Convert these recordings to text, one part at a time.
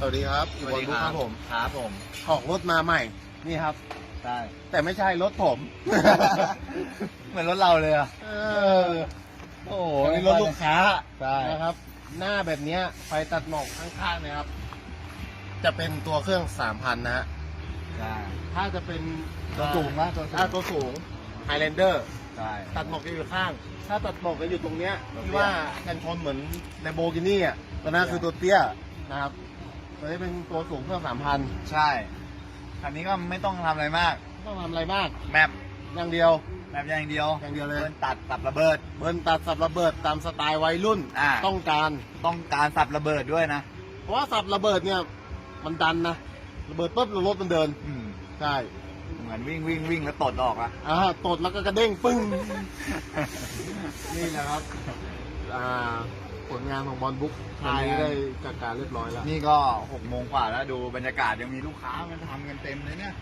สวัสดีครับอีบอลบุ๊คครับผมครับผม ออกรถมาใหม่ นี่ครับ ใช่ แต่ไม่ใช่รถผม เหมือนรถเราเลยอะเออ โอ้โหนี่รถลูกค้า ใช่นะครับ หน้าแบบเนี้ยไฟตัดหมอกข้างๆนะครับ จะเป็นตัวเครื่อง3,000นะฮะใช่ถ้าจะเป็นตัวสูงนะตัวสูงถ้าตัวสูง Highlander ใช่ตัดหมอกจะอยู่ข้าง ถ้าตัดหมอกจะอยู่ตรงเนี้ยตัวเตี้ยที่ว่ากันชนเหมือนในโบกินี่อะตัวนั้นคือตัวเตี้ยนะครับ ตัวนี้เป็นตัวสูงเครื่อง3,000ใช่คันนี้ก็ไม่ต้องทำอะไรมาก ไม่ต้องทำอะไรมาก แมปอย่างเดียวแมปอย่างเดียวอย่างเดียวเลย เบิร์นตัดสับระเบิด เบิร์นตัดสับระเบิดตามสไตล์วัยรุ่น อ่า ต้องการ ต้องการสับระเบิดด้วยนะ เพราะว่าสับระเบิดเนี่ย มันดันนะ ระเบิดปุ๊บรถมันเดิน อืม ใช่เหมือนวิ่งวิ่งวิ่งแล้วตดออกอะอ่าตดแล้วก็กระเด้งปึ้ง นี่นะครับ อ่า ผลงานของบอลบุ๊กวันนี้ได้จัดการเรียบร้อยแล้ว นี่ก็หกโมงกว่าแล้วดูบรรยากาศยังมีลูกค้ามันทำกันเต็มเลยเนี่ย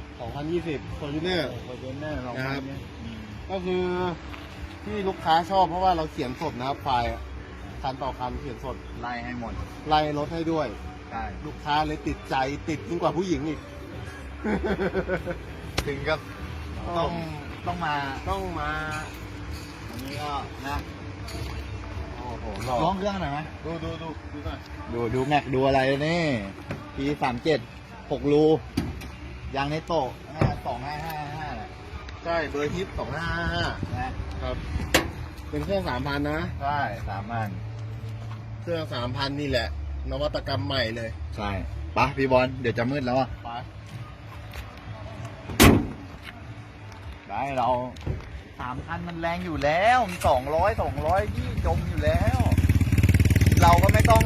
2020 f o r t u n e r โอ้โหเนอร์เรานะครับเนี่ยอืมก็คือที่ลูกค้าชอบเพราะว่าเราเขียนสดนะครับไฟล์อะคันต่อคันเขียนสดไล่ให้หมดไล่รถให้ด้วย ใช่ลูกค้าเลยติดใจติดยิ่งกว่าผู้หญิงอีก ถึงกับต้องต้องมาต้องมาอันนี้ก็นะ โอ้โหร้องเครื่องหน่อยไหมดูดูดูดูหน่อยดูดูแม็กดูอะไรนี่ปีสามเจ็ดหกรูยางในโตะสองห้าห้าห้าแหละใช่เบอร์ฮิปสองห้าห้านะครับ เป็นเครื่องสามพันนะใช่สามพันเครื่องสามพันนี่แหละ นวัตกรรมใหม่เลย ใช่ปะพี่บอลเดี๋ยวจะมืดแล้วอะไปได้เราสามพันมันแรงอยู่แล้วสองร้อยสองร้อยยี่จมอยู่แล้ว เราก็ไม่ต้อง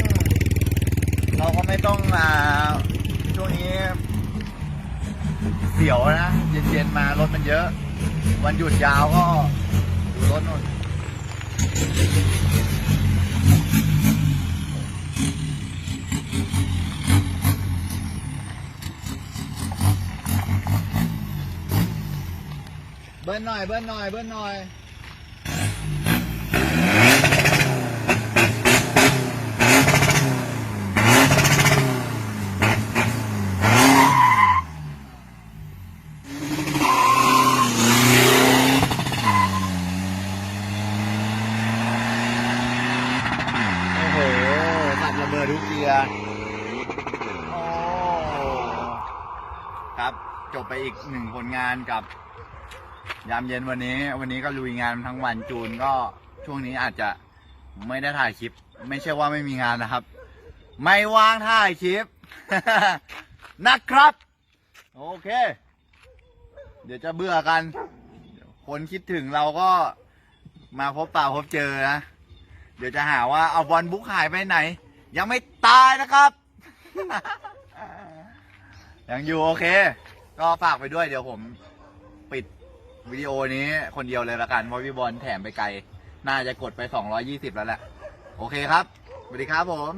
เราก็ไม่ต้องอ่าช่วงนี้เสียวนะ เย็นๆมารถมันเยอะ วันหยุดยาวก็ดูรถนู่นเบิ้ลหน่อย เบิ้ลหน่อย เบิ้ลหน่อย โอ้โหสัตว์ระเบิด ทุกเกียร์โอ้ครับจบไปอีกหนึ่งผลงานกับ ยามเย็นวันนี้ วันนี้ก็ลุยงานทั้งวันจูนก็ช่วงนี้อาจจะไม่ได้ถ่ายคลิป ไม่ใช่ว่าไม่มีงานนะครับ ไม่ว่างถ่ายคลิป นะครับ โอเค เดี๋ยวจะเบื่อกัน คนคิดถึงเราก็มาพบป่าพบเจอนะ เดี๋ยวจะหาว่าเอาบอลบุ๊กหายไปไหน ยังไม่ตายนะครับ ยังอยู่โอเค ก็ฝากไปด้วยเดี๋ยวผมปิดวิดีโอนี้คนเดียวเลยละกันเพราะพี่บอลแถมไปไกล น่าจะกดไป 220 แล้วแหละ โอเคครับ สวัสดีครับผม